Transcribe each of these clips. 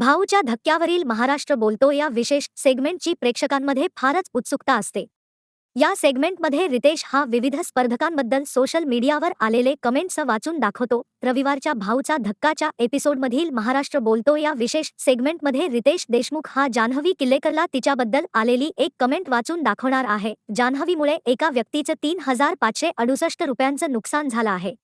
भाऊच्या धक्क्यावरील महाराष्ट्र बोलतो या विशेष सेगमेंटची प्रेक्षकांमध्ये फारच उत्सुकता असते. या सेगमेंटमध्ये रितेश हा विविध स्पर्धकांबद्दल सोशल मीडियावर आलेले कमेंट्स वाचून दाखवतो. रविवारच्या भाऊचा धक्काच्या एपिसोडमधील महाराष्ट्र बोलतो या विशेष सेगमेंटमध्ये रितेश देशमुख हा जान्हवी किल्लेकरला तिच्याबद्दल आलेली एक कमेंट वाचून दाखवणार आहे. जान्हवीमुळे एका व्यक्तीचं तीन हजार पाचशे अडुसष्ट रुपयांचं नुकसान झालं आहे.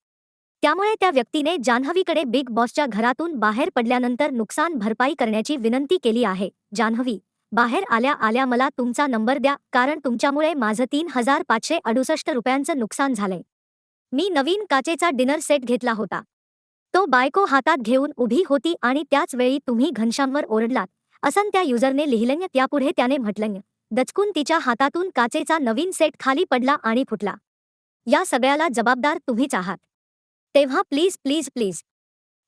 त्यामुळे त्या व्यक्तीने जान्हवीकडे बिग बॉसच्या घरातून बाहेर पडल्यानंतर नुकसान भरपाई करण्याची विनंती केली आहे. जान्हवी बाहेर आल्या आल्या मला तुमचा नंबर द्या कारण तुमच्यामुळे माझं तीन हजार पाचशे अडुसष्ट रुपयांचं नुकसान झालंय. मी नवीन काचेचा डिनर सेट घेतला होता. तो बायको हातात घेऊन उभी होती आणि त्याच वेळी तुम्ही घनश्यामवर ओरडलात. असं त्या युजरने लिहिलं त्यापुढे त्याने म्हटलं दचकून तिच्या हातातून काचेचा नवीन सेट खाली पडला आणि फुटला. या सगळ्याला जबाबदार तुम्हीच आहात. तेव्हा प्लीज प्लीज प्लीज.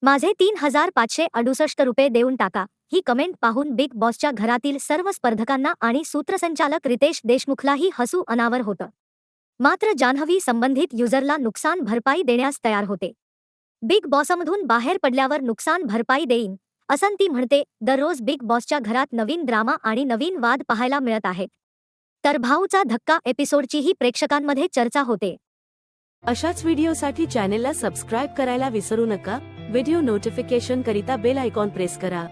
माझे तीन हजार पाचशे अडुसष्ट रुपये देऊन टाका. ही कमेंट पाहून बिग बॉसच्या घरातील सर्व स्पर्धकांना आणि सूत्रसंचालक रितेश देशमुखलाही हसू अनावर होतं. मात्र जान्हवी संबंधित युजरला नुकसान भरपाई देण्यास तयार होते. बिग बॉसमधून बाहेर पडल्यावर नुकसान भरपाई देईन असं ती म्हणते दररोज बिग बॉसच्या घरात नवीन ड्रामा आणि नवीन वाद पाहायला मिळत आहेत. तर भाऊचा धक्का एपिसोडचीही प्रेक्षकांमध्ये चर्चा होते. अशाच व्हिडिओसाठी चॅनेलला सबस्क्राईब करायला विसरू नका. व्हिडिओ नोटिफिकेशन करिता बेल आयकॉन प्रेस करा.